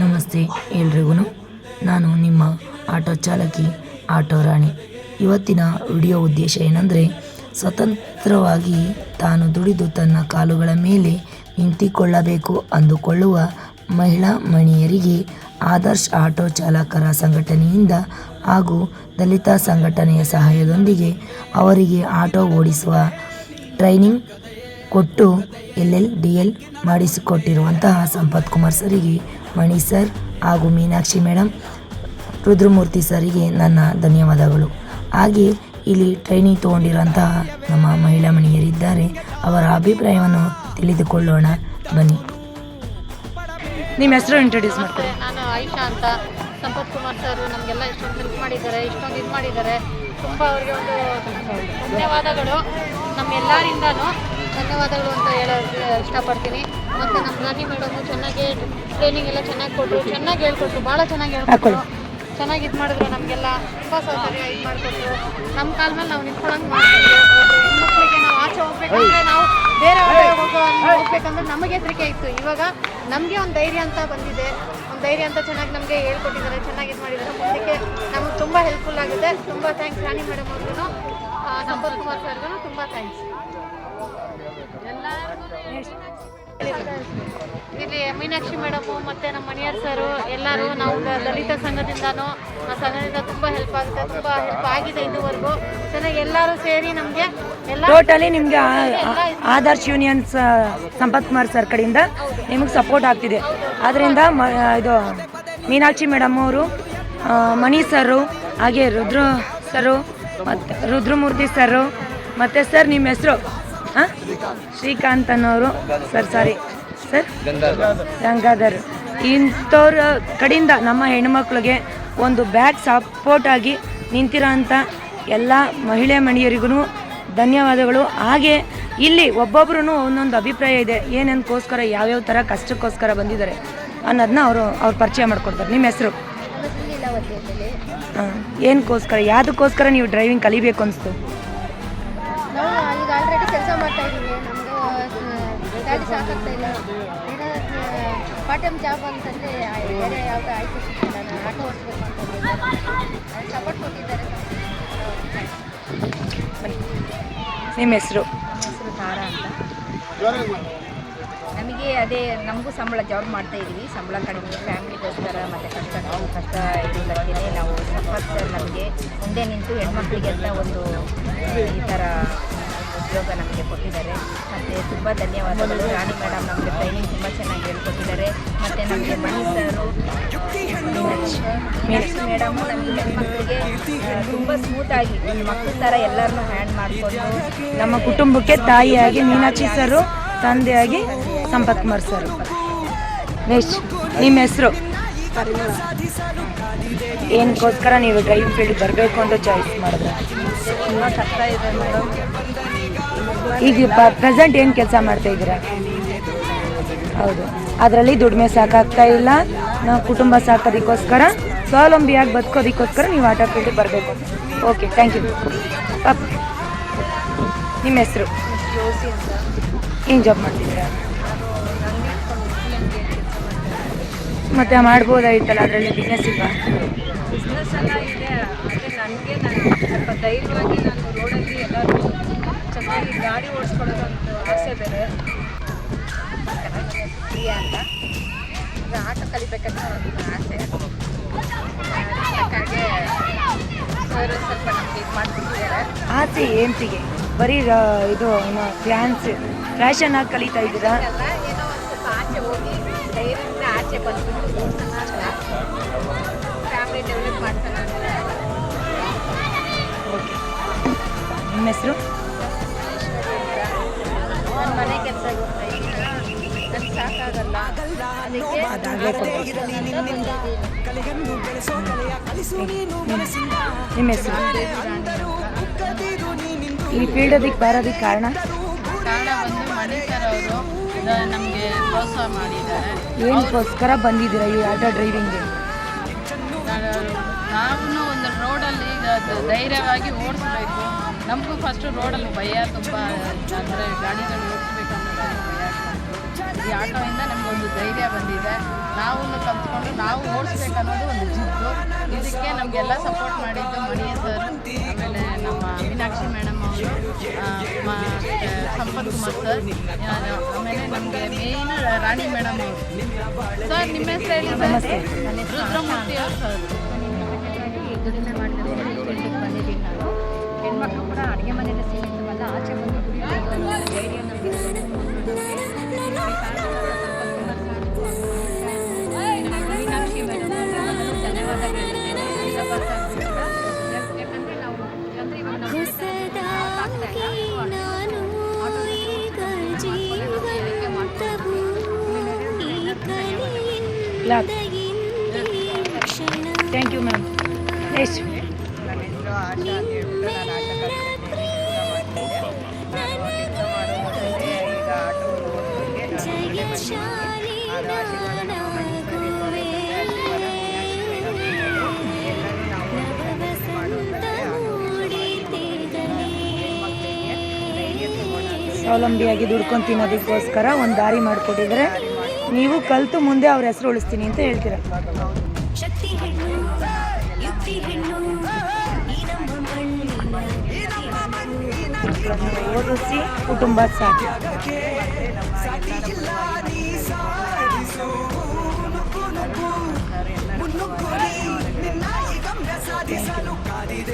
ನಮಸ್ತೆ ಎಲ್ರಿಗೂ. ನಾನು ನಿಮ್ಮ ಆಟೋ ಚಾಲಕಿ, ಆಟೋ ರಾಣಿ. ಇವತ್ತಿನ ವಿಡಿಯೋ ಉದ್ದೇಶ ಏನಂದರೆ, ಸ್ವತಂತ್ರವಾಗಿ ತಾನು ದುಡಿದು ತನ್ನ ಕಾಲುಗಳ ಮೇಲೆ ನಿಂತಿಕೊಳ್ಳಬೇಕು ಅಂದುಕೊಳ್ಳುವ ಮಹಿಳಾ ಮಣಿಯರಿಗೆ ಆದರ್ಶ್ ಆಟೋ ಚಾಲಕರ ಸಂಘಟನೆಯಿಂದ ಹಾಗೂ ದಲಿತ ಸಂಘಟನೆಯ ಸಹಾಯದೊಂದಿಗೆ ಅವರಿಗೆ ಆಟೋ ಓಡಿಸುವ ಟ್ರೈನಿಂಗ್ ಕೊಟ್ಟು ಎಲ್ ಎಲ್ ಡಿ ಎಲ್ ಮಾಡಿಸಿಕೊಟ್ಟಿರುವಂತಹ ಸಂಪತ್ ಕುಮಾರ್ ಸರಿಗೆ ಮಣಿ ಸರ್ ಹಾಗೂ ಮೀನಾಕ್ಷಿ ಮೇಡಮ್ ರುದ್ರಮೂರ್ತಿ ಸರಿಗೆ ನನ್ನ ಧನ್ಯವಾದಗಳು. ಹಾಗೆ ಇಲ್ಲಿ ಟ್ರೈನಿಂಗ್ ತೊಗೊಂಡಿರೋಂತಹ ನಮ್ಮ ಮಹಿಳಾ ಮಣಿಯರಿದ್ದಾರೆ. ಅವರ ಅಭಿಪ್ರಾಯವನ್ನು ತಿಳಿದುಕೊಳ್ಳೋಣ. ಬನ್ನಿ. ನಿಮ್ಮ ಹೆಸರು ಇಂಟ್ರೊಡ್ಯೂಸ್ ಮಾಡ್ತಾರೆ ನಾನು ಆಯಿಷಾ ಅಂತ. ಸಂಪತ್ ಕುಮಾರ್ ಸರ್ ನಮಗೆಲ್ಲ ಇಷ್ಟೊಂದು ಹೆಲ್ಪ್ ಮಾಡಿದ್ದಾರೆ ಇಷ್ಟೊಂದು ಇದು ಮಾಡಿದ್ದಾರೆ. ತುಂಬ ಅವರಿಗೆ ಒಂದು ಧನ್ಯವಾದಗಳು. ನಮ್ಮೆಲ್ಲರಿಂದನೂ ಧನ್ಯವಾದಗಳು ಅಂತ ಹೇಳೋಕ್ಕೆ ಇಷ್ಟಪಡ್ತೀನಿ. ಮತ್ತು ನಮ್ಮ ರಾಣಿ ಮೇಡಮು ಚೆನ್ನಾಗಿ ಟ್ರೈನಿಂಗ್ ಎಲ್ಲ ಚೆನ್ನಾಗಿ ಕೊಟ್ಟರು ಚೆನ್ನಾಗಿ ಹೇಳ್ಕೊಟ್ರು. ಭಾಳ ಚೆನ್ನಾಗಿ ಹೇಳ್ಕೊಟ್ರು. ಚೆನ್ನಾಗಿ ಇದು ಮಾಡಿದ್ರು ನಮಗೆಲ್ಲ. ತುಂಬ ಸೌಕರ್ಯ ಇದು ಮಾಡಿಕೊಟ್ರು. ನಮ್ಮ ಕಾಲ ಮೇಲೆ ನಾವು ನಿಂತ್ಕೊಳ್ಳೋಂಗೆ ಮಾಡ್ತೀವಿ ಹೆಣ್ಮಕ್ಳಿಗೆ ನಾವು ಆಚೆ ಹೋಗ್ಬೇಕಂದ್ರೆ ನಾವು ಬೇರೆ ಹೋಗ್ಬೇಕಂದ್ರೆ ನಮಗೆ ಹೆದರಿಕೆ ಇತ್ತು. ಇವಾಗ ನಮಗೆ ಒಂದು ಧೈರ್ಯ ಅಂತ ಬಂದಿದೆ. ಒಂದು ಧೈರ್ಯ ಅಂತ ಚೆನ್ನಾಗಿ ನಮಗೆ ಹೇಳ್ಕೊಟ್ಟಿದ್ದಾರೆ. ಚೆನ್ನಾಗಿ ಇದು ಮಾಡಿದ್ದಾರೆ. ಮುಂದಕ್ಕೆ ನಮಗೆ ತುಂಬ ಹೆಲ್ಪ್ಫುಲ್ ಆಗುತ್ತೆ. ತುಂಬ ಥ್ಯಾಂಕ್ಸ್ ರಾಣಿ ಮೇಡಮ್ ಅವ್ರಿಗೂ. ಸಂಪತ್ ಕುಮಾರ್ ಸರ್ಗೂ ತುಂಬ ಥ್ಯಾಂಕ್ಸ್ ಇಲ್ಲಿ ಮೀನಾಕ್ಷಿ ಮೇಡಮು ಮತ್ತೆ ನಮ್ಮ ಮಣಿಯರ್ ಸರು ಎಲ್ಲರೂ ನಾವು ದಲಿತ ಸಂಘದಿಂದನೂ ಆ ಸಂಘದಿಂದ ತುಂಬ ಹೆಲ್ಪ್ ಆಗುತ್ತೆ ತುಂಬಾ ಹೆಲ್ಪ್ ಆಗಿದೆ ಇದುವರೆಗೂ. ಚೆನ್ನಾಗಿ ಎಲ್ಲರೂ ಸೇರಿ ನಮಗೆ ಎಲ್ಲ ಟೋಟಲಿ ನಿಮಗೆ ಆದರ್ಶ್ ಯೂನಿಯನ್ಸ್ ಸಂಪತ್ ಕುಮಾರ್ ಸರ್ ಕಡೆಯಿಂದ ನಿಮಗೆ ಸಪೋರ್ಟ್ ಆಗ್ತಿದೆ. ಮ ಇದು ಮೀನಾಕ್ಷಿ ಮೇಡಮ್ ಅವರು ಮಣಿ ಸರು ಹಾಗೆ ರುದ್ರ ಸರು ಮತ್ತು ರುದ್ರಮೂರ್ತಿ ಸರು ಮತ್ತು ಸರ್ ನಿಮ್ಮ ಹೆಸರು ಹಾಂ ಶ್ರೀಕಾಂತ್ ಅನ್ನೋರು ಸರ್ ಸಾರಿ ಸರ್? ಗಂಗಾಧರ್. ಇಂಥವ್ರ ಕಡೆಯಿಂದ ನಮ್ಮ ಹೆಣ್ಮಕ್ಳಿಗೆ ಒಂದು ಬ್ಯಾಗ್ ಸಪೋರ್ಟ್ ಆಗಿ ನಿಂತಿರೋಂಥ ಎಲ್ಲ ಮಹಿಳೆ ಮಣಿಯರಿಗೂ ಧನ್ಯವಾದಗಳು. ಹಾಗೆ ಇಲ್ಲಿ ಒಬ್ಬೊಬ್ರು ಒಂದೊಂದು ಅಭಿಪ್ರಾಯ ಇದೆ. ಏನೇನಕ್ಕೋಸ್ಕರ ಯಾವ್ಯಾವ ಥರ ಕಷ್ಟಕ್ಕೋಸ್ಕರ ಬಂದಿದ್ದಾರೆ ಅನ್ನೋದನ್ನ ಅವರು ಅವ್ರು ಪರಿಚಯ ಮಾಡ್ಕೊಡ್ತಾರೆ. ನಿಮ್ಮ ಹೆಸರು? ಹಾಂ. ಏನಕ್ಕೋಸ್ಕರ ಯಾವುದಕ್ಕೋಸ್ಕರ ನೀವು ಡ್ರೈವಿಂಗ್ ಕಲಿಬೇಕು ಅನಿಸ್ತು? ಮಾಡ್ತಾ ಇದ್ದೀವಿ ನಮಗೆ ಗಾಡಿ ಸಾಕಾಗ್ತಾ ಇಲ್ಲ. ಏನೋ ಪಾರ್ಟ್ ಟೈಮ್ ಜಾಬ್ ಅಂತಂದರೆ ಬೇರೆ ಯಾವುದೋ ಆಯ್ಕೆ ಸಿಗ್ತಿಲ್ಲ ನಾನು ಆಟೋ ಓಡಿಸ್ಬೇಕು ಅಂತ ಸಪೋರ್ಟ್ ಕೊಟ್ಟಿದ್ದಾರೆ. ನಿಮ್ಮ ಹೆಸರು? ಹೆಸರು ತಾರಾ ಅಂತ. ನಮಗೆ ಅದೇ ನಮಗೂ ಸಂಬಳ ಜಾಬ್ ಮಾಡ್ತಾ ಇದ್ದೀವಿ. ಸಂಬಳ ಕಡಿಮೆ ಫ್ಯಾಮಿಲಿಗೋಸ್ಕರ ಮತ್ತು ಕಷ್ಟ ನಾವು ಕಷ್ಟ ಇರೋದಕ್ಕೆ ನಾವು ಸಪೋರ್ಟ್ ನಮಗೆ ಮುಂದೆ ನಿಂತು ಹೆಣ್ಮಕ್ಳಿಗೆಲ್ಲ ಅಂತ ಒಂದು ಈ ಥರ ಉದ್ಯೋಗ ನಮಗೆ ಕೊಟ್ಟಿದ್ದಾರೆ. ಮತ್ತು ತುಂಬ ಧನ್ಯವಾದಗಳು. ರಾಣಿ ಮೇಡಮ್ ನಮಗೆ ಟ್ರೈನಿಂಗ್ ತುಂಬ ಚೆನ್ನಾಗಿ ಹೇಳ್ಕೊಟ್ಟಿದ್ದಾರೆ. ಮತ್ತು ನಮಗೆ ಮಣಿ ಸರು ಮೀನಾಕ್ಷಿ ಮೇಡಮು ನಮಗೆ ಹೆಣ್ಮಕ್ಳಿಗೆ ತುಂಬ ಸ್ಮೂತಾಗಿ ಮಕ್ಕಳ ಥರ ಎಲ್ಲರನ್ನೂ ಹ್ಯಾಂಡ್ ಮಾಡಿಕೊಂಡು ನಮ್ಮ ಕುಟುಂಬಕ್ಕೆ ತಾಯಿಯಾಗಿ ಮೀನಾಕ್ಷಿ ಸರು ತಂದೆಯಾಗಿ ಸಂಪತ್ ಕುಮಾರ್ ಸರ್. ನೆಕ್ಸ್ಟ್ ನಿಮ್ಮ ಹೆಸರು? ಏನಕ್ಕೋಸ್ಕರ ನೀವು ಡ್ರೈವಿಂಗ್ ಫೀಲ್ಡ್ ಬರಬೇಕು ಅಂತ ಚಾಯ್ಸ್ ಮಾಡಿದ್ರೆ? ಈಗ ಪ್ರೆಸೆಂಟ್ ಏನು ಕೆಲಸ ಮಾಡ್ತಾ ಇದ್ದೀರಾ? ಹೌದು. ಅದರಲ್ಲಿ ದುಡಿಮೆ ಸಾಕಾಗ್ತಾ ಇಲ್ಲ. ನಾವು ಕುಟುಂಬ ಸಾಕೋದಕ್ಕೋಸ್ಕರ ಸ್ವಾವಲಂಬಿಯಾಗಿ ಬದುಕೋದಕ್ಕೋಸ್ಕರ ನೀವು ಆಟ ಕೇಳಿ ಬರಬೇಕು. ಓಕೆ ಥ್ಯಾಂಕ್ ಯು ನಿಮ್ಮ ಹೆಸರು? ಏನು ಜಾಬ್ ಮಾಡ್ತಿದ್ದೀರಾ? ಮತ್ತೆ ಮಾಡ್ಬೋದಾಯ್ತಲ್ಲ, ಅದರಲ್ಲಿ ಬಿಸ್ನೆಸ್ ಇಲ್ವಾ ಬಿಸ್ನೆಸ್ ಎಲ್ಲ ಇದೆ ಆದರೆ ನನಗೆ ನಾನು ಸ್ವಲ್ಪ ಧೈರ್ಯವಾಗಿ ನಾನು ರೋಡಲ್ಲಿ ಎಲ್ಲರೂ ಚೆನ್ನಾಗಿ ಗಾಡಿ ಓಡಿಸ್ಕೊಳ್ಳೋದು ಒಂದು ಆಸೆ ಬೇರೆ. ಪ್ರಿಯಾ ಅಂತ. ಆಟೋ ಕಲಿಬೇಕಂತ ಒಂದು ಆಸೆ. ಅದಕ್ಕಾಗಿ ಸರ್ ಸ್ವಲ್ಪ ನಮಗೆ ಇದು ಮಾಡ್ತಿದ್ದಾರೆ ಆಸೆ ಏನ್ತಿಗೆ ಬರೀ ಇದು ಫ್ಯಾನ್ಸ್ ಫ್ಯಾಷನ್ ಆಗಿ ಕಲಿತಾ ಇದ್ದೀರಾ? ಏನೋ ಒಂದು ಸ್ವಲ್ಪ ಆಚೆ ಹೋಗಿ ಧೈರ್ಯದಿಂದ ಆಚೆ ಬಂದು ನಿಮ್ಮ ಹೆಸರು? ಮನೆ ಕೆಲಸ ಸಾಕಾಗಲ್ಲ. ನಿಮ್ಮ ಹೆಸರು? ಈ ಫೀಲ್ಡ್ ಅದಕ್ಕೆ ಬರೋದಕ್ಕೆ ಕಾರಣ? ಕಾರಣ ಬಂದು ಮಣಿ ಸರ್ ಅವರು ನಮಗೆ ಪ್ರೋತ್ಸಾಹ ಮಾಡಿದ್ದಾರೆ. ಏನಕ್ಕೋಸ್ಕರ ಬಂದಿದ್ದೀರಾ ಈ ಆಟೋ ಡ್ರೈವಿಂಗ್ ನಾವು ಒಂದು ರೋಡಲ್ಲಿ ಧೈರ್ಯವಾಗಿ ಓಡಿಸ್ಬೇಕು. ನಮಗೂ ಫಸ್ಟು ರೋಡಲ್ಲಿ ಭಯ ತುಂಬ ಅಂದರೆ ಗಾಡಿಗಳು ಓಡಿಸ್ಬೇಕಂದ್ರೆ ಭಯ. ಈ ಆಟೋಯಿಂದ ನಮಗೊಂದು ಧೈರ್ಯ ಬಂದಿದೆ. ನಾವು ಕಲ್ತ್ಕೊಂಡು ನಾವು ಓಡಿಸ್ಬೇಕನ್ನೋದು ಒಂದು ಜಿದ್ದು. ಇದಕ್ಕೆ ನಮಗೆಲ್ಲ ಸಪೋರ್ಟ್ ಮಾಡಿದ್ದು ಮಣಿಯ ಸರ್ ಆಮೇಲೆ ನಮ್ಮ ಮೀನಾಕ್ಷಿ ಮೇಡಮ್ ಅವರು ಸಂಪತ್ ಕುಮಾರ್ ಸರ್ ಆಮೇಲೆ ನಮಗೆ ಮೇಯ್ನ್ ರಾಣಿ ಮೇಡಮ್ ಅವರು. ಸರ್ ನಿಮ್ಮ ಹೆಸರು ಹೇಳಿ ಸರ್ ರುದ್ರಮೂರ್ತಿ ಅವರು ಸರ್ ಮಾಡಿದ ಬಂದಿದ್ದೀನಿ ನಾನು. ಹೆಣ್ಮಕ್ಳು ಕೂಡ ಅಡುಗೆ ಮನೆಯಲ್ಲಿ ಸೀಮಿತವಲ್ಲ ಆಚೆ ಬಂದು ದುಡಿಯೋದು ಅನ್ನೋ ಧೈರ್ಯ ನಮಗೆ ಮೀನಾಕ್ಷಿ ಮೇಡಮ್ ಅವ್ರಿಗೆ ಧನ್ಯವಾದ ಹೇಳ್ತೇನೆ ವೀರಭದ್ರ ಅವ್ರಿಗೆ ಕೂಡ. ಯಾಕಂದ್ರೆ ನಾವು ಅಂದ್ರೆ ಇವಾಗ ನಾವು ಆಗ್ತಾ ಇಲ್ಲ ಕ್ಲಾಪ್ ಥ್ಯಾಂಕ್ ಯು ಮ್ಯಾಮ್ ಎಷ್ಟು ಸ್ವಾವಲಂಬಿಯಾಗಿ ದುಡ್ಕೊಂಡು ತಿನ್ನೋದಕ್ಕೋಸ್ಕರ ಒಂದು ದಾರಿ ಮಾಡಿಕೊಟ್ಟಿದ್ರೆ ನೀವು ಕಲಿತು ಮುಂದೆ ಅವ್ರ ಹೆಸರು ಉಳಿಸ್ತೀನಿ ಅಂತ ಹೇಳ್ತೀರ? ಓದಿಸಿ ಕುಟುಂಬ ಸಾಕಿ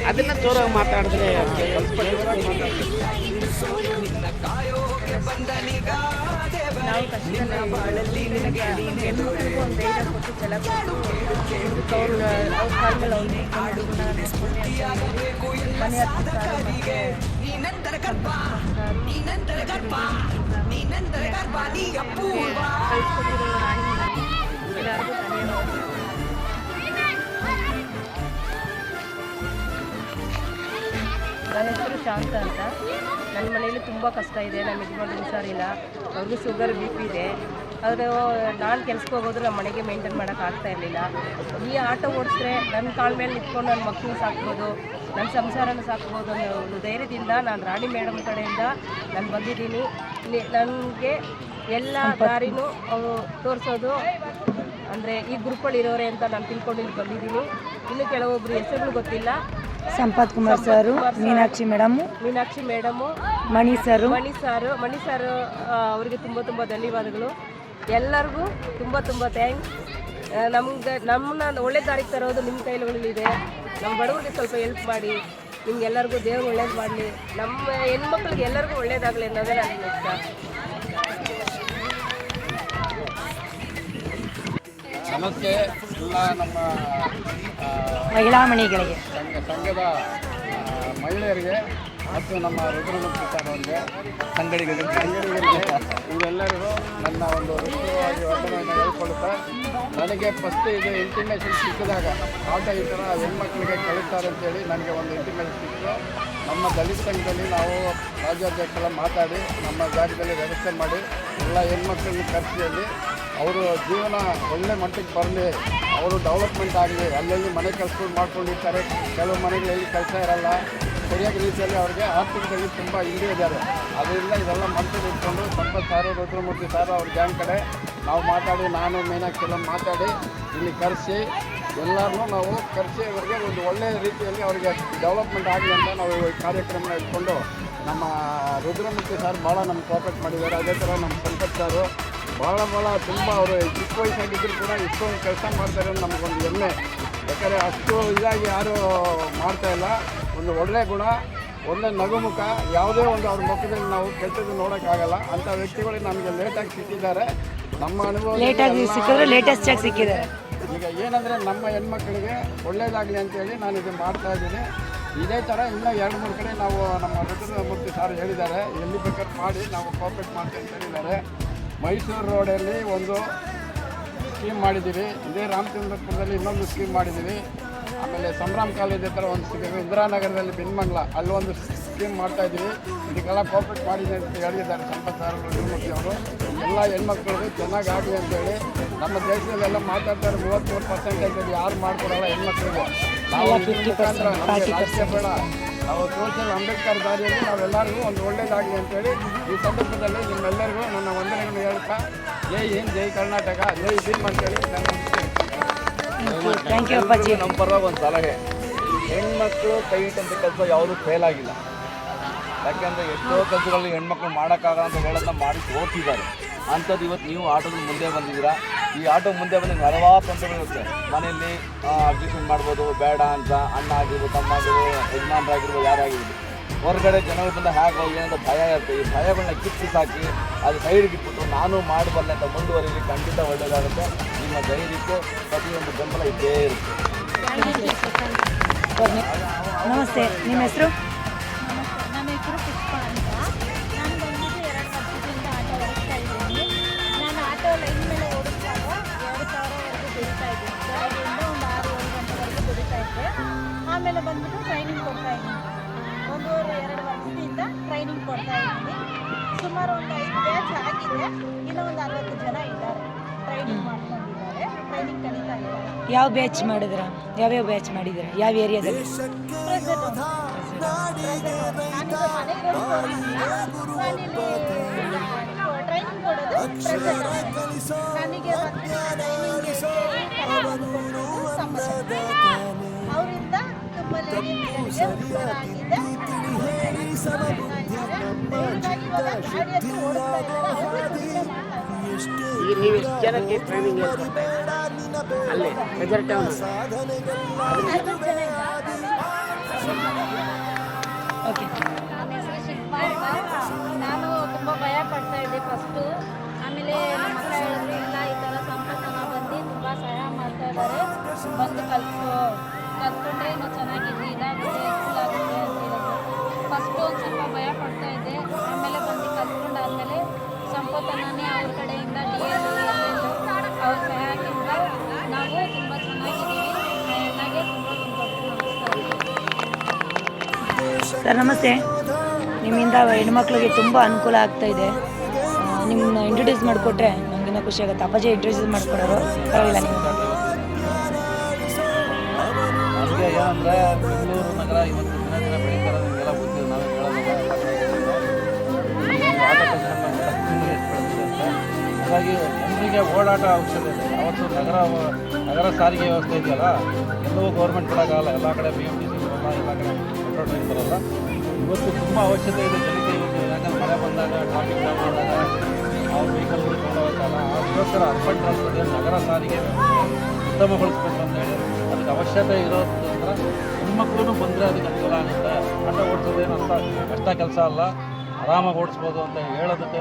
ಅದನ್ನ ಜೋರಾಗಿ ಮಾತಾಡಿದ್ರೆ ನಾವು ಕಷ್ಟದಲ್ಲಿ ಹೆಣ್ಮಕ್ಳಿಗೂ ಒಂದು ಧೈರ್ಯ ಕೊಟ್ಟು ಛಲ ಕೊಟ್ಟು ಮುಂದಕ್ಕೆ ಅವ್ರು ಅವ್ರ ಕಾಲ ಮೇಲೆ ಅವ್ರು ನಿಂತ್ಕೊಂಡು ಹುಡುಗನ ನೋಡ್ಕೊಂಡು ಅಂತ ಹೇಳಿ ಮನೆ ಹತ್ತಿರ ಮತ್ತೆ ಕಳ್ಸ್ಕೊಟ್ಟಿರೋ ರಾಣಿ ಎಲ್ಲರಿಗೂ ನನ್ನ ಹೆಸರು ಶಾಂತ ಅಂತ. ನನ್ನ ಮನೆಯಲ್ಲಿ ತುಂಬ ಕಷ್ಟ ಇದೆ. ನಮ್ಮ ಯಜಮಾನ್ರು ಹುಷಾರಿಲ್ಲ. ಅವ್ರಿಗೂ ಶುಗರ್ ಬಿ ಪಿ ಇದೆ. ಆದರೆ ನಾನು ಕೆಲ್ಸಕ್ಕೆ ಹೋಗೋದು ನಮ್ಮ ಮನೆಗೆ ಮೇಂಟೈನ್ ಮಾಡೋಕೆ ಆಗ್ತಾ ಇರಲಿಲ್ಲ. ಈ ಆಟೋ ಓಡಿಸಿದ್ರೆ ನನ್ನ ಕಾಲ ಮೇಲೆ ನಿಂತ್ಕೊಂಡು ನನ್ನ ಮಕ್ಕಳು ಸಾಕ್ಬೋದು ನನ್ನ ಸಂಸಾರನ ಸಾಕ್ಬೋದು ಅನ್ನೋ ಒಂದು ಧೈರ್ಯದಿಂದ ನಾನು ರಾಣಿ ಮೇಡಮ್ ಕಡೆಯಿಂದ ನಾನು ಬಂದಿದ್ದೀನಿ. ಇಲ್ಲಿ ನನಗೆ ಎಲ್ಲ ದಾರಿನೂ ಅವರು ತೋರಿಸೋದು. ಅಂದರೆ ಈ ಗ್ರೂಪಲ್ಲಿ ಇರೋರೆ ಅಂತ ನಾನು ತಿಳ್ಕೊಂಡು ಇಲ್ಲಿ ಬಂದಿದ್ದೀನಿ. ಇನ್ನು ಕೆಲವೊಬ್ಬರು ಹೆಸರುಗಳು ಗೊತ್ತಿಲ್ಲ. Sampath Kumar sir Meenakshi madam Meenakshi madam Mani sir. Mani sir Mani sir ಅವರಿಗೆ ತುಂಬ ತುಂಬ ಧನ್ಯವಾದಗಳು. ಎಲ್ಲರಿಗೂ ತುಂಬ ತುಂಬ ಥ್ಯಾಂಕ್ಸ್ ನಮ್ಗೆ ನಮ್ಮನ್ನ ಒಳ್ಳೆ ದಾರಿಗೆ ತರೋದು ನಿಮ್ಮ ಕೈಲಿದೆ ನಮ್ಮ ಬಡವರಿಗೆ ಸ್ವಲ್ಪ ಹೆಲ್ಪ್ ಮಾಡಿ ನಿಮ್ಗೆಲ್ಲರಿಗೂ ದೇವ್ರು ಒಳ್ಳೇದು ಮಾಡಲಿ. ನಮ್ಮ ಹೆಣ್ಮಕ್ಳಿಗೆ ಎಲ್ಲರಿಗೂ ಒಳ್ಳೇದಾಗಲಿ ಅನ್ನೋದೇ ನನ್ನ ಇಷ್ಟ ನಮಸ್ತೆ. ಎಲ್ಲ ನಮ್ಮ ಮಹಿಳಾ ಮಣಿಗಳಿಗೆ ಸಂಘ ಸಂಘದ ಮಹಿಳೆಯರಿಗೆ ಮತ್ತು ನಮ್ಮ ರುದ್ರಮುಖಿ ಸರ್ ಅವರಿಗೆ ಸಂಗಡಿಗರಿಗೆ. ಸಂಗಡಿಗರಿಗೆ ಇವರೆಲ್ಲರಿಗೂ ನನ್ನ ಒಂದು ಹೃದಯವಾಗಿ ವಂದನೆಯನ್ನು ಹೇಳ್ಕೊಳ್ತಾ ನನಗೆ ಫಸ್ಟ್ ಇದು ಇಂಟಿಮೇಷನ್ ಸಿಕ್ಕಿದಾಗ ಆಟ ಈ ಥರ ಹೆಣ್ಮಕ್ಳಿಗೆ ಕಳಿಸ್ತಾರೆ ಅಂತೇಳಿ ನನಗೆ ಒಂದು ಇಂಟಿಮೇಷನ್ ಸಿಕ್ಕಿತು. ನಮ್ಮ ದಲಿತ ಸಂಘದಲ್ಲಿ ನಾವು ರಾಜ್ಯಾಧ್ಯಕ್ಷರ ಮಾತಾಡಿ ನಮ್ಮ ಜಾಗದಲ್ಲಿ ವ್ಯವಸ್ಥೆ ಮಾಡಿ ಎಲ್ಲ ಹೆಣ್ಮಕ್ಳನ್ನ ಕರೆಸಿಯಲ್ಲಿ ಅವರು ಜೀವನ ಒಳ್ಳೆ ಮಟ್ಟಕ್ಕೆ ಬರಲಿ. ಅವರು ಡೆವಲಪ್ಮೆಂಟ್ ಆಗಲಿ ಅಲ್ಲಲ್ಲಿ ಮನೆ ಕೆಲಸಗಳು ಮಾಡ್ಕೊಂಡಿರ್ತಾರೆ. ಕೆಲವು ಮನೆಗಳಲ್ಲಿ ಕೆಲಸ ಇರಲ್ಲ. ಸರಿಯಾದ ರೀತಿಯಲ್ಲಿ ಅವ್ರಿಗೆ ಆರ್ಥಿಕದಲ್ಲಿ ತುಂಬ ಹಿಂದೆ ಇದ್ದಾರೆ. ಅದರಿಂದ ಇದೆಲ್ಲ ಮನಸ್ಸಲ್ಲಿ ಇಟ್ಕೊಂಡು ಸಂಪತ್ ಸಾರು ರುದ್ರಮೂರ್ತಿ ಸಾರು ಅವ್ರ ಗ್ಯಾಂಗ್ ಕಡೆ ನಾವು ಮಾತಾಡಿ, ನಾನು ಮೀನಾಕ್ಷಿ ಎಲ್ಲ ಮಾತಾಡಿ, ಇಲ್ಲಿ ಕರೆಸಿ ಎಲ್ಲರನ್ನೂ ನಾವು ಕರೆಸಿ ಅವರಿಗೆ ಒಂದು ಒಳ್ಳೆಯ ರೀತಿಯಲ್ಲಿ ಅವರಿಗೆ ಡೆವಲಪ್ಮೆಂಟ್ ಆಗಲಿ ಅಂತ ನಾವು ಕಾರ್ಯಕ್ರಮ ಇಟ್ಕೊಂಡು ನಮ್ಮ ರುದ್ರಮೂರ್ತಿ ಸರ್ ಭಾಳ ನಮ್ಗೆ ಕೋಪರೇಟ್ ಮಾಡಿದ್ದಾರೆ. ಅದೇ ಥರ ನಮ್ಮ ಸಂಪತ್ ಸಾರು ಭಾಳ ಭಾಳ ತುಂಬ ಅವರು ಚಿಕ್ಕ ವಯಸ್ಸಾಗಿದ್ದರೂ ಕೂಡ ಇಷ್ಟೊಂದು ಕೆಲಸ ಮಾಡ್ತಾರೆ ಅಂತ ನಮಗೊಂದು ಹೆಮ್ಮೆ. ಯಾಕಂದರೆ ಅಷ್ಟು ಇದಾಗಿ ಯಾರೂ ಮಾಡ್ತಾ ಇಲ್ಲ. ಒಂದು ಒಳ್ಳೆಯ ಗುಣ ಒಳ್ಳೆ ನಗುಮುಖ ಯಾವುದೇ ಒಂದು ಅವ್ರ ಮುಖದಲ್ಲಿ ನಾವು ಕೆಟ್ಟದ್ದು ನೋಡೋಕ್ಕಾಗಲ್ಲ. ಅಂಥ ವ್ಯಕ್ತಿಗಳಿಗೆ ನಮಗೆ ಲೇಟಾಗಿ ಸಿಕ್ಕಿದ್ದಾರೆ. ನಮ್ಮ ಅನುಭವ ಲೇಟಾಗಿ ಸಿಕ್ಕಿದ್ರೆ ಲೇಟೆಸ್ಟ್ ಆಗಿ ಸಿಕ್ಕಿದೆ. ಈಗ ಏನಂದರೆ ನಮ್ಮ ಹೆಣ್ಮಕ್ಳಿಗೆ ಒಳ್ಳೇದಾಗಲಿ ಅಂತೇಳಿ ನಾನು ಇದು ಮಾಡ್ತಾ ಇದ್ದೀನಿ. ಇದೇ ಥರ ಇನ್ನೂ ಎರಡು ಮೂರು ಕಡೆ ನಾವು ನಮ್ಮ ರುದ್ರಮೂರ್ತಿ ಸಾರ್ ಹೇಳಿದ್ದಾರೆ. ಎಲ್ಲಿ ಬೇಕಾದ್ರೆ ಮಾಡಿ ನಾವು ಕೋಪರೇಟ್ ಮಾಡ್ತೀವಿ ಅಂತ ಹೇಳಿದ್ದಾರೆ. ಮೈಸೂರು ರೋಡಲ್ಲಿ ಒಂದು ಸ್ಕೀಮ್ ಮಾಡಿದ್ದೀವಿ. ಇದೇ ರಾಮಚಂದ್ರಪುರದಲ್ಲಿ ಇನ್ನೊಂದು ಸ್ಕೀಮ್ ಮಾಡಿದ್ದೀವಿ. ಆಮೇಲೆ ಸಂಭ್ರಾಮ್ ಕಾಲೇಜ್ ಹತ್ರ ಒಂದು ಸ್ಕೀಮ್ ಇಂದಿರಾನಗರದಲ್ಲಿ ಬಿನ್ಮಂಗ್ಲ ಅಲ್ಲೊಂದು ಸ್ಕೀಮ್ ಮಾಡ್ತಾ ಇದ್ದೀವಿ. ಇದಕ್ಕೆಲ್ಲ ಕೋಪರೇಟ್ ಮಾಡಿದೆ ಅಂತ ಹೇಳಿದ್ದಾರೆ ಸಂಪತ್ ಸಾರ್ ರುದ್ರಮೂರ್ತಿ ಅವರು. ಎಲ್ಲ ಹೆಣ್ಮಕ್ಳಿಗೂ ಚೆನ್ನಾಗಿ ಆಗಲಿ ಅಂತೇಳಿ ನಮ್ಮ ದೇಶದಲ್ಲೆಲ್ಲ ಮಾತಾಡ್ತಾರೆ ಮೂವತ್ತ್ಮೂರು ಪರ್ಸೆಂಟೇಜ್ ಯಾರು ಮಾಡ್ಕೊಡಲ್ಲ ಹೆಣ್ಮಕ್ಳಿಗೆ. ನಾವು ಇದ್ರ ಮುಖಾಂತರ ನಮಗೆ ರಾಜಕೀಯ ಬೇಡ. ನಾವು ಸೋಷಿಯಲ್ ಅಂಬೇಡ್ಕರ್ ದಾರಿಯಲ್ಲಿ ನಾವೆಲ್ಲರಿಗೂ ಒಂದು ಒಳ್ಳೇದಾಗಲಿ ಅಂತೇಳಿ ಈ ಸಂದರ್ಭದಲ್ಲಿ ನಿಮ್ಮೆಲ್ಲರಿಗೂ ನನ್ನ ವಂದನೆಗಳನ್ನು ಹೇಳ್ತಾ ಜೈ ಹಿಂದ್ ಜೈ ಕರ್ನಾಟಕ ಜೈ ಭೀಮ್ ಅಂತೇಳಿ ನಮ್ಮ ಪರವಾಗಿ ಒಂದು ಸಲಹೆ. ಹೆಣ್ಮಕ್ಳು ಕೈ ಇಟ್ಟಂಥ ಕೆಲಸ ಯಾವುದೂ ಫೇಲ್ ಆಗಿಲ್ಲ. ಯಾಕೆಂದರೆ ಎಷ್ಟೋ ಕೆಲಸಗಳಲ್ಲಿ ಹೆಣ್ಮಕ್ಳು ಮಾಡೋಕ್ಕಾಗಲ್ಲ ಅಂತ ಹೇಳೋದನ್ನ ಮಾಡಿ ತೋರಿಸಿದ್ದಾರೆ. ಅಂಥದ್ದು ಇವತ್ತು ನೀವು ಆಟೋದಲ್ಲಿ ಮುಂದೆ ಬಂದಿದ್ದೀರಾ? ಈ ಆಟೋ ಮುಂದೆ ಬಂದ ಹಲವಾರು ತೊಂದರೆಗಳಿರುತ್ತೆ ಮನೆಯಲ್ಲಿ ಅಬ್ಜೆಕ್ಷನ್ ಮಾಡ್ಬೋದು, ಬೇಡ ಅಂತ, ಅಣ್ಣ ಆಗಿರ್ಬೋದು, ತಮ್ಮ ಆಗಿರ್ಬೋದು ಯಜಮಾನರಾಗಿರ್ಬೋದು ಯಾರಾಗಿರ್ಬೋದು ಹೊರಗಡೆ ಜನಗಳು ಬಂದ ಹೇಗೆ ಏನಂತ ಭಯ ಇರುತ್ತೆ. ಈ ಭಯಗಳನ್ನ ಕಿತ್ತು ಸಾಕಿ, ಅದು ಸೈಡ್ಗೆ ಇಟ್ಬಿಟ್ಟು ನಾನು ಮಾಡಬಲ್ಲೆ ಅಂತ ಮುಂದುವರಿಲಿ ಖಂಡಿತ ಒಳ್ಳೆಯದಾಗುತ್ತೆ ನಿಮ್ಮ ಧೈರ್ಯಕ್ಕೆ ಪ್ರತಿಯೊಂದು ಬೆಂಬಲ ಇದ್ದೇ ಇರುತ್ತೆ. ನಮಸ್ತೆ. ನಿಮ್ಮ ಹೆಸರು? ಒಂದೂವರೆ ಎರಡು ವರ್ಷದಿಂದ ಟ್ರೈನಿಂಗ್ ಕೊಡ್ತಾ ಇದ್ದೀನಿ. ಸುಮಾರು ಒಂದು ಐದು ಬ್ಯಾಚ್ ಆಗಿದೆ. ಇನ್ನೂ ಒಂದು ಅರವತ್ತು ಜನ ಇದ್ದಾರೆ. ಟ್ರೈನಿಂಗ್ ಮಾಡ್ಕೊಂಡಿದ್ದಾರೆ. ಟ್ರೈನಿಂಗ್ ಕಲಿತಾ ಇದ್ದಾರೆ. ಯಾವ ಬ್ಯಾಚ್ ಮಾಡಿದ್ರ? ಯಾವ್ಯಾವ ಬ್ಯಾಚ್ ಮಾಡಿದ್ರ ಯಾವ ಏರಿಯಾದಲ್ಲಿ ಟ್ರೈನಿಂಗ್ ಕೊಡೋದು. ಪ್ರೆಸೆಂಟ್ ನನಗೆ ಟ್ರೈನಿಂಗ್ ನೀವು ಟ್ರೈನಿಂಗ್ ಅಲ್ಲಿ ಟೌನ್ ಓಕೆ. ನಾನು ತುಂಬ ಭಯ ಪಡ್ತಾ ಇದ್ದೆ ಫಸ್ಟು ಆಮೇಲೆ ನಮ್ಮ ಅಕ್ಕ ಹೇಳಿದ್ರು ಇಲ್ಲ ಈ ಥರ ಸಂಪತ್ತನ ಬಂದು ತುಂಬ ಸಹಾಯ ಮಾಡ್ತಾ ಇದ್ದಾರೆ ಬಂದು ಕಲ್ತು ಕಲ್ತ್ಕೊಂಡ್ರೆ ಇನ್ನೂ ಚೆನ್ನಾಗಿದ್ದು ಸರ್, ನಮಸ್ತೆ. ನಿಮ್ಮಿಂದ ಹೆಣ್ಮಕ್ಳಿಗೆ ತುಂಬ ಅನುಕೂಲ ಆಗ್ತಾ ಇದೆ. ನಿಮ್ಮನ್ನ ಇಂಟ್ರೊಡ್ಯೂಸ್ ಮಾಡಿಕೊಟ್ರೆ ನನಗಿನ್ನ ಖುಷಿ ಆಗುತ್ತೆ. ಅಪ್ಪಾಜಿ ಇಂಟ್ರೊಡ್ಯೂಸ್ ಮಾಡಿಕೊಡೋರು. ಪರವಾಗಿಲ್ಲ ನಿಮಗೆ. ಹಾಗಾಗಿ ಜನರಿಗೆ ಓಡಾಟ ಅವಶ್ಯಕತೆ ಇದೆ. ಅವತ್ತು ನಗರ ನಗರ ಸಾರಿಗೆ ವ್ಯವಸ್ಥೆ ಇದೆಯಲ್ಲ ಎಲ್ಲವೂ ಗೌರ್ಮೆಂಟ್ ಕೊಡೋಕ್ಕಾಗಲ್ಲ ಎಲ್ಲ ಕಡೆ ಬಿ ಎಂ ಟಿ ಸಿ ಎಲ್ಲ ಕಡೆ. ಮೆಟ್ರೋ ಟ್ರೈನ್ ಬರಲ್ಲ ಇವತ್ತು ತುಂಬ ಅವಶ್ಯಕತೆ ಇದೆ ಜನಕ್ಕೆ. ಇವತ್ತು ಯಾಕಂದ್ರೆ ಮಳೆ ಬಂದಾಗ ಟ್ರಾಫಿಕ್ ಜಾಮ್ ಆದಾಗ ಅವ್ರ ವೆಹಿಕಲ್ಗಳು ತೊಗೊಂಡೋಗಕ್ಕಲ್ಲ ಅದಕ್ಕೋಸ್ಕರ ಅರ್ಬನ್ ಏನು ನಗರ ಸಾರಿಗೆ ಉತ್ತಮಗೊಳಿಸ್ಬೇಕು ಅಂತ ಹೇಳಿ. ಅದಕ್ಕೆ ಅವಶ್ಯಕತೆ ಇರೋದ್ರಿಂದ ಹೆಣ್ಮಕ್ಳು ಬಂದರೆ ಅದಕ್ಕೆ ಅನುಕೂಲ ಆಗುತ್ತೆ. ಓಡಿಸೋದೇನು ಅಂತ ಕಷ್ಟ ಕೆಲಸ ಅಲ್ಲ. ಆರಾಮಾಗಿ ಓಡಿಸ್ಬೋದು ಅಂತ ಹೇಳೋದಕ್ಕೆ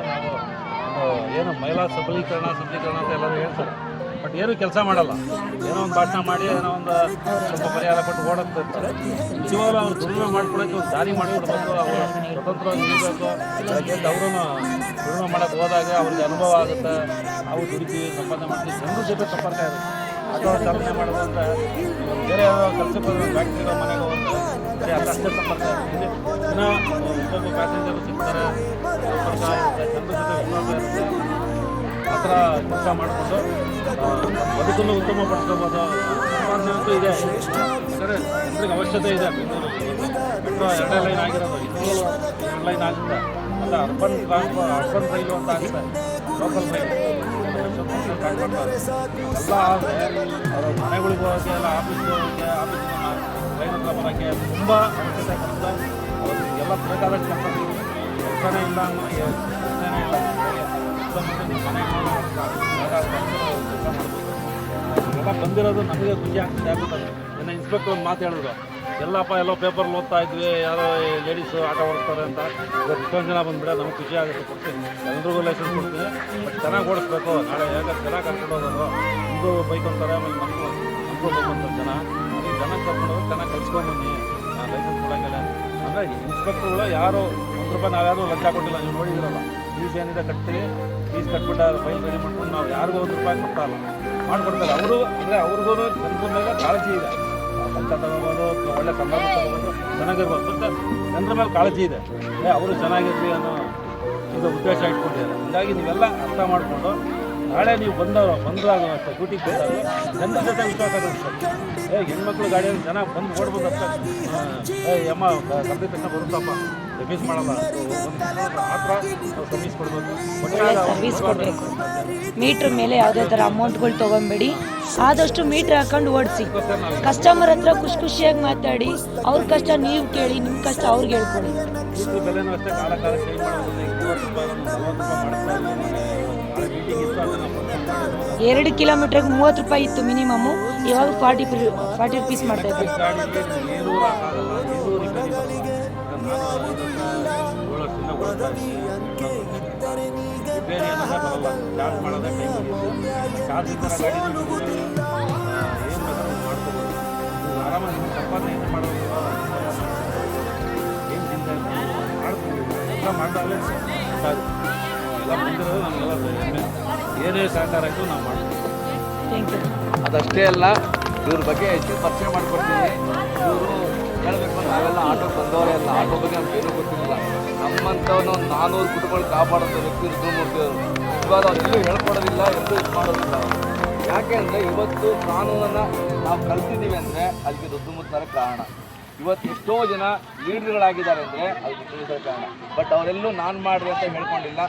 ನಾವು ಏನು ಮಹಿಳಾ ಸಬಲೀಕರಣ ಸಬಲೀಕರಣ ಅಂತ ಎಲ್ಲರೂ ಹೇಳ್ತಾರೆ. ಬಟ್ ಏನು ಕೆಲಸ ಮಾಡಲ್ಲ. ಏನೋ ಒಂದು ಭಾಷಣ ಮಾಡಿ, ಏನೋ ಒಂದು ಸ್ವಲ್ಪ ಪರಿಹಾರ ಕೊಟ್ಟು ಓಡೋಗ್ತಾ ಇರ್ತಾರೆ. ನಿಜವಾಗ್ಲೂ ಅವ್ರು ದುಡಿಮೆ ಮಾಡ್ಕೊಳಕ್ಕೆ ಒಂದು ದಾರಿ ಮಾಡಿಕೊಡ್ಬೇಕು, ಅವರು ಸ್ವತಂತ್ರವಾಗಿ ಇರಬೇಕು ಅದಕ್ಕೆ ಅವರು ದುಡಿಮೆ ಮಾಡೋಕ್ಕೆ ಹೋದಾಗ ಅವ್ರಿಗೆ ಅನುಭವ ಆಗುತ್ತೆ. ನಾವು ದುಡಿತೀವಿ, ಸಂಪಾದನೆ ಮಾಡ್ತೀವಿ, ಜನರ ಜೊತೆ ಸಂಪರ್ಕ ಇರುತ್ತೆ. ಅಥವಾ ಚಾಲನೆ ಮಾಡೋದು ಬೇರೆ ಯಾವ ಕೆಲಸಕ್ಕೆ ಹೋದ್ರೆ ಫ್ಯಾಕ್ಟ್ರಿಗೆ ಮನೆಗೆ ಹೋದ್ರೆ ಬರೀ ಅಷ್ಟೇ ಸಂಪರ್ಕ ಇರುತ್ತೆ. ಇಲ್ಲಿ ಪ್ಯಾಸೆಂಜರ್ ಸಿಗ್ತಾರೆ, ಸಂಪರ್ಕ ಜನರ ಜೊತೆ ಆ ಥರ ಕೆಲಸ ಮಾಡಿಕೊಂಡು ಬದುಕನ್ನು ಉತ್ತಮಪಡಿಸ್ಕೋಬೋದು ಸಂಪಾದನೆ ಅಂತೂ ಇದೆ. ಸರ್ ಇದ್ರಿಗೆ ಅವಶ್ಯಕತೆ ಇದೆ. ಬೆಂಗಳೂರು ಮೆಟ್ರೋ ಲೈನ್ ಆಗಿರೋದು ಎರಡು ಲೈನ್ ಆಗುತ್ತೆ. ಅಂತ ಅರ್ಬನ್ ಅರ್ಬನ್ ರೈಲು ಅಂತ ಆಗುತ್ತೆ. Local rail. ಎಲ್ಲ ಆದರೆ ಅವರ ಮನೆಗಳಿಗೆ ಹೋಗೋಕ್ಕೆ ಎಲ್ಲ ಆಫೀಸ್ಗೆ ಹೋಗೋಕ್ಕೆ ಆಫೀಸಿನ ರೈಲ್ ಹತ್ರ ಬರೋಕ್ಕೆ ತುಂಬ ಅವಶ್ಯಕತೆ ಇರುತ್ತೆ ಅವ್ರಿಗೆಲ್ಲ ಬೇಕಾದಷ್ಟು ಕೆಲಸ ಇಲ್ಲ ಇಲ್ಲ. ಎಲ್ಲ ಬಂದಿರೋದು ನಮಗೆ ಖುಷಿ ಆಗ್ತಿದೆ ಆಗ್ಬಿಟ್ಟದೆ. ನನ್ನ ಇನ್ಸ್ಪೆಕ್ಟರ್ ಒಂದು ಮಾತು ಹೇಳಿದ್ರು ಎಲ್ಲಪ್ಪ ಎಲ್ಲೋ ಪೇಪರ್ ಓದ್ತಾ ಇದ್ವಿ, ಯಾರೋ ಲೇಡೀಸ್ ಆಟ ಓಡಿಸ್ತಾರೆ ಅಂತ. ಇವತ್ತು ಇಷ್ಟೊಂದು ಜನ ಬಂದ್ಬಿಡ ನಮ್ಗೆ ಖುಷಿ ಆಗುತ್ತೆ, ಕೊಡ್ತೀನಿ. ಎಲ್ರಿಗೂ ಲೈಸೆನ್ಸ್ ಕೊಡ್ತೀನಿ. ಬಟ್ ಚೆನ್ನಾಗಿ ಓಡಿಸ್ಬೇಕು. ನಾಳೆ ಯಾಕಂದ್ರೆ ಚೆನ್ನಾಗಿ ಕರ್ಕೊಂಡು ಹೋಗೋದು. ಒಂದು ಬೈಕ್ ಅಂತಾರೆ, ಆಮೇಲೆ ನಮಗೂ ಬೈಕ್ ಬಂದಂಥ ಜನ. ಜನ ಕರ್ಕೊಂಡು ಚೆನ್ನಾಗಿ ಕಲ್ಸ್ಕೊಂಬನ್ನಿ ನಾನು ಲೈಸೆನ್ಸ್ ಕೊಡೋಂಗಿಲ್ಲ. ಅಂದರೆ ಇನ್ಸ್ಪೆಕ್ಟ್ರುಗಳು ಯಾರು ಒಂದು ರೂಪಾಯಿ ನಾವ್ಯಾರು ಲಂಚ ಕೊಟ್ಟಿಲ್ಲ, ನೀವು ನೋಡಿದಿರಲ್ಲ. ಫೀಸ್ ಏನಿದೆ ಕಟ್ತೀವಿ ಫೀಸ್ ಕಟ್ಬಿಟ್ಟು ಫೈಲ್ ರೆಡಿ ಮಾಡ್ಕೊಂಡು ನಾವು ಯಾರಿಗೂ ಒಂದು ರೂಪಾಯಿ ಕೊಡ್ತಾ ಇಲ್ಲ. ಮಾಡಿಕೊಡ್ತಾರೆ. ಅವರು ಅಂದರೆ ಅವ್ರಿಗೂ ಜನರ ಮೇಲೆ ಕಾಳಜಿ ಇದೆ. ಲಂಚ ತಗೋಬೋದು ಒಳ್ಳೆ ಸಂಬಂಧ ತಗೋಬೋದು ಚೆನ್ನಾಗಿರ್ಬೋದು. ಮತ್ತು ಜನರ ಮೇಲೆ ಕಾಳಜಿ ಇದೆ. ಅವರು ಚೆನ್ನಾಗಿರ್ಲಿ ಅನ್ನೋ ಇದು ಉದ್ದೇಶ ಇಟ್ಕೊಂಡಿದ್ದಾರೆ. ಹೀಗಾಗಿ ನೀವೆಲ್ಲ ಅರ್ಥ ಮಾಡಿಕೊಂಡು ನಾಳೆ ನೀವು ಬಂದವರು ಬಂದಾಗ ಅಷ್ಟೇ ಡ್ಯೂಟಿಗೆ ಬಂದಾಗ ಜನರ ಜೊತೆ ವಿಶ್ವಾಸ ಕಳಿಸ್ತಾರೆ ಏ, ಹೆಣ್ಮಕ್ಳು ಗಾಡಿಯಲ್ಲಿ ಜನ ಬಂದು ಓಡ್ಬೋದು ಅಷ್ಟೇ ಏ ಕರೆದ ತಕ್ಷಣ ಬರುತ್ತಪ್ಪ. ರಿಫ್ಯೂಸ್ ಮಾಡಲ್ಲ. ಸರ್ವಿಸ್ ಕೊಡ್ಬೇಕು ಒಳ್ಳೆ ಸರ್ವಿಸ್ ಕೊಡಬೇಕು. ಮೀಟ್ರ್ ಮೇಲೆ ಯಾವುದೇ ಥರ ಅಮೌಂಟ್ಗಳು ತೊಗೊಬೇಡಿ. ಆದಷ್ಟು ಮೀಟ್ರ್ ಹಾಕೊಂಡು ಓಡಿಸಿ. ಕಸ್ಟಮರ್ ಹತ್ರ ಖುಷಿ ಖುಷಿಯಾಗಿ ಮಾತಾಡಿ. ಅವ್ರ ಕಷ್ಟ ನೀವು ಕೇಳಿ ನಿಮ್ಮ ಕಷ್ಟ ಅವ್ರಿಗೆ ಹೇಳ್ಕೊಡಿ. ಎರಡು ಕಿಲೋಮೀಟ್ರಿಗೆ ಮೂವತ್ತು ರೂಪಾಯಿ ಇತ್ತು ಮಿನಿಮಮ್. ಇವಾಗ ಫಾರ್ಟಿ ಫಾರ್ಟಿ ರುಪೀಸ್ ಮಾಡ್ತಾ ಇದ್ದೀವಿ ಟೈಮ್ ಅಂಕೆ ಇದ್ದರೆ ಸೋಲುವುದಿಲ್ಲ ಆರಾಮಾಗಿ ಏನು ಎಲ್ಲ ಏನೇ ಸಹಕಾರ ಆಯಿತು ನಾವು ಮಾಡ್ತೀವಿ ಅದಷ್ಟೇ ಅಲ್ಲ, ಇವ್ರ ಬಗ್ಗೆ ಹೆಚ್ಚು ಪರಿಚಯ ಮಾಡ್ಕೊಡ್ತೀನಿ. ಇವರು ಹೇಳಬೇಕು, ನಾವೆಲ್ಲ ಆಟೋ ಬಂದವರೇ ಅಲ್ಲ ಆಟೋ ಬಗ್ಗೆ ನಮ್ಗೆ ಏನೂ ಗೊತ್ತಿರಲಿಲ್ಲ ನಮ್ಮಂಥವ್ನು ಒಂದು ನಾನ್ನೂರು ಕುಟುಂಬಗಳು ವ್ಯಕ್ತಿ ರುದ್ರಮೂರ್ತಿ ಅವರು. ಇವಾಗ ಅವ್ರು ಹೇಳ್ಕೊಡೋದಿಲ್ಲ, ಎಲ್ಲೂ ಇದು ಮಾಡೋದಿಲ್ಲ ಯಾಕೆ ಅಂದರೆ ಇವತ್ತು ಕಾನೂನನ್ನು ನಾವು ಕಲ್ತಿದ್ದೀವಿ ಅಂದರೆ ಅದಕ್ಕೆ ರುದ್ರಮೂರ್ತಿ ಕಾರಣ. ಇವತ್ತು ಎಷ್ಟೋ ಜನ ಲೀಡರ್ಗಳಾಗಿದ್ದಾರೆ ಅಂದರೆ ಅದಕ್ಕೆ ತಿಳಿಸೋ ಕಾರಣ. ಬಟ್ ಅವರೆಲ್ಲೂ ನಾನು ಮಾಡ್ರಿ ಅಂತ ಹೇಳ್ಕೊಂಡಿಲ್ಲ.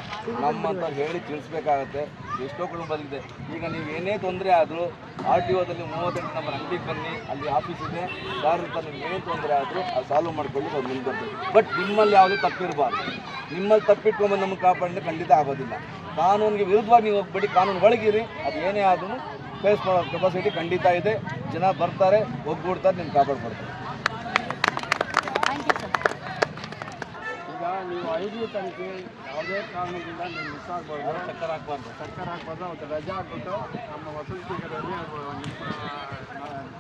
ನಮ್ಮಂತ ಹೇಳಿ ತಿಳಿಸ್ಬೇಕಾಗತ್ತೆ. ಎಷ್ಟೋ ಕುಟುಂಬದಿದೆ ಈಗ ನೀವು ಏನೇ ತೊಂದರೆ ಆದರೂ ಆರ್ ಟಿ ಒದಲ್ಲಿ ಮೂವತ್ತೆಂಟು ನಂಬರ್ ಅಂಗಡಿಗೆ ಬನ್ನಿ. ಅಲ್ಲಿ ಆಫೀಸ್ ಇದೆ. ಯಾರು ನಿಮ್ಗೆ ಏನೇ ತೊಂದರೆ ಆದರೂ ಅದು ಸಾಲ್ವ್ ಮಾಡ್ಕೊಳ್ಳಿ ಅದು ಮುಂದೆ ಬರ್ತದೆ ಬಟ್ ನಿಮ್ಮಲ್ಲಿ ಯಾವುದೇ ತಪ್ಪಿರಬಾರ್ದು. ನಿಮ್ಮಲ್ಲಿ ತಪ್ಪಿಟ್ಕೊಂಬಂದು ನಮ್ಗೆ ಕಾಪಾಡಿದ್ರೆ ಖಂಡಿತ ಆಗೋದಿಲ್ಲ. ಕಾನೂನಿಗೆ ವಿರುದ್ಧವಾಗಿ ನೀವು ಹೋಗ್ಬೇಡಿ. ಕಾನೂನು ಒಳಗಿರಿ. ಅದು ಏನೇ ಆದ್ರೂ ಫೇಸ್ ಮಾಡೋ ಕೆಪಾಸಿಟಿ ಖಂಡಿತ ಇದೆ. ಜನ ಬರ್ತಾರೆ, ಒಗ್ಗೂಡ್ತಾರೆ, ನಿಮ್ಗೆ ಕಾಪಾಡ್ಕೊಡ್ತಾರೆ. ನೀವು ಐದನೇ ತಾರೀಕಿಗೆ ಯಾವುದೇ ಕಾರಣದಿಂದ ನೀವು ಮಿಸ್ ಆಗ್ಬಾರ್ದು. ಚಕ್ಕರ್ ಹಾಕ್ಬಾರ್ದು. ಸರ್ಕಾರ ಹಾಕ್ಬಾರ್ದು ಅವತ್ತು ರಜೆ ಹಾಕ್ಬಿಟ್ಟು ನಮ್ಮ ವಸತಿಗರಲ್ಲಿ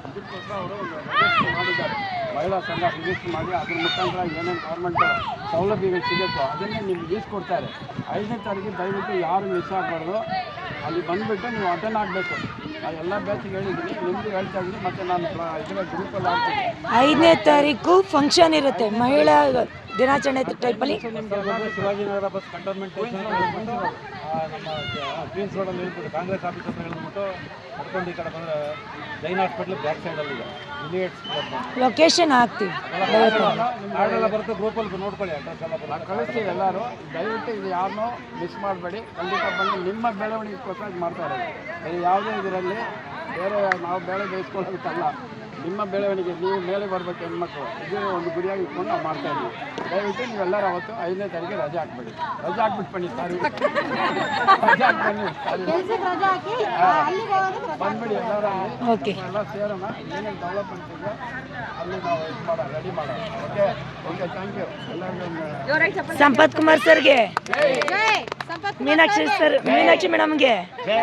ಇದಕ್ಕೋಸ್ಕರ ಅವರು ಒಂದು ರಿಜಿಸ್ಟರ್ ಮಾಡಿದ್ದಾರೆ. ಮಹಿಳಾ ಸಂಘ ರಿಜಿಸ್ಟರ್ ಮಾಡಿ ಅದ್ರ ಮುಖಾಂತರ ಏನೇನು ಗೌರ್ಮೆಂಟ್ ಸೌಲಭ್ಯಗಳು ಸಿಗುತ್ತೋ ಅದನ್ನೇ ನಿಮ್ಗೆ ಈಸ್ಕೊಡ್ತಾರೆ ಐದನೇ ತಾರೀಕು ದಯವಿಟ್ಟು ಯಾರು ಮಿಸ್ ಆಗಬಾರ್ದು ಅಲ್ಲಿ ಬಂದುಬಿಟ್ಟು ನೀವು ಅಟೆಂಡ್ ಆಗಬೇಕು. ಎಲ್ಲ ಬ್ಯಾಚಿಗೆ ಹೇಳಿದ್ದೀನಿ ನಿಮ್ಗೆ ಹೇಳ್ತಾ ಇದ್ದೀನಿ ಮತ್ತು ನಾನು ಇದರ ಗ್ರೂಪಲ್ಲಿ ಐದನೇ ತಾರೀಕು ಫಂಕ್ಷನ್ ಇರುತ್ತೆ ಮಹಿಳಾ ದಿನಾಚರಣೆ ಟೈಪಲ್ಲಿ? ಶಿವಾಜಿನಗರ ಬಸ್ ಕಂಟೋನ್ಮೆಂಟ್ ನಮ್ಮ ಕ್ವೀನ್ಸ್ ರೋಡಲ್ಲಿ ಹೇಳ್ಬಿಟ್ಟು ಕಾಂಗ್ರೆಸ್ ಆಫೀಸ್ ಹತ್ರ ಹೇಳ್ಬಿಟ್ಟು ನಡ್ಕೊಂಡು ಈ ಕಡೆ ಬಂದರೆ ಜೈನ್ ಹಾಸ್ಪಿಟ್ಲ್ ಬ್ಯಾಕ್ ಸೈಡಲ್ಲಿ ಇದೆ. ಲೊಕೇಶನ್ ಹಾಕ್ತೀವಿ ಕಾರ್ಡೆಲ್ಲ ಬರುತ್ತೆ ಗ್ರೂಪಲ್ಲಿ ನೋಡ್ಕೊಳ್ಳಿ ಅಡ್ರೆಸ್ ಎಲ್ಲ ಕಳಿಸ್ತೀವಿ ಎಲ್ಲರೂ. ದಯವಿಟ್ಟು ಇದು ಯಾರನ್ನೂ ಮಿಸ್ ಮಾಡಬೇಡಿ. ಖಂಡಿತ ಬಂದು ನಿಮ್ಮ ಬೆಳವಣಿಗೆ ಇದು ಮಾಡ್ತಾ ಇರೋದು. ಇದು ಯಾವುದೇ ಇದರಲ್ಲಿ ಬೇರೆ ನಾವು ಬೇಳೆ ಬೇಯಿಸ್ಕೊಳ್ಳೋದಕ್ಕಲ್ಲ. ನಿಮ್ಮ ಬೆಳವಣಿಗೆ ನೀವು ಮೇಲೆ ಬರಬೇಕು ಹೆಣ್ಮಕ್ಳು ಇದು ಒಂದು ಗುರಿಯಾಗಿ ಇಟ್ಕೊಂಡು ನಾವು ಮಾಡ್ತಾ ಇದ್ದೀವಿ. ದಯವಿಟ್ಟು ನೀವೆಲ್ಲರೂ ಅವತ್ತು ಐದನೇ ತಾರೀಕಿಗೆ ರಜೆ ಹಾಕ್ಬೇಡಿ. ರಜೆ ಹಾಕ್ಬಿಟ್ಟು ಬನ್ನಿ ಸಾರಿ. ರಜೆ ಹಾಕಿ ಬನ್ನಿ ಬಂದ್ಬಿಡಿ ಎಲ್ಲರೂ. ಎಲ್ಲ ಸೇರೋಣ. ಏನೇನು ಡೆವಲಪ್ಮೆಂಟ್ ಇದೆ ಅಲ್ಲಿ ನಾವು ಇದು ಮಾಡ ರೆಡಿ ಮಾಡೋಣ. ಓಕೆ ಓಕೆ ಥ್ಯಾಂಕ್ ಯು ಎಲ್ಲರಿಗೂ ಸಂಪತ್ ಕುಮಾರ್ ಸರ್ಗೆ. ಮೀನಾಕ್ಷಿ ಸರ್ ಮೀನಾಕ್ಷಿ ಮೇಡಮ್ಗೆ. ಜೈ.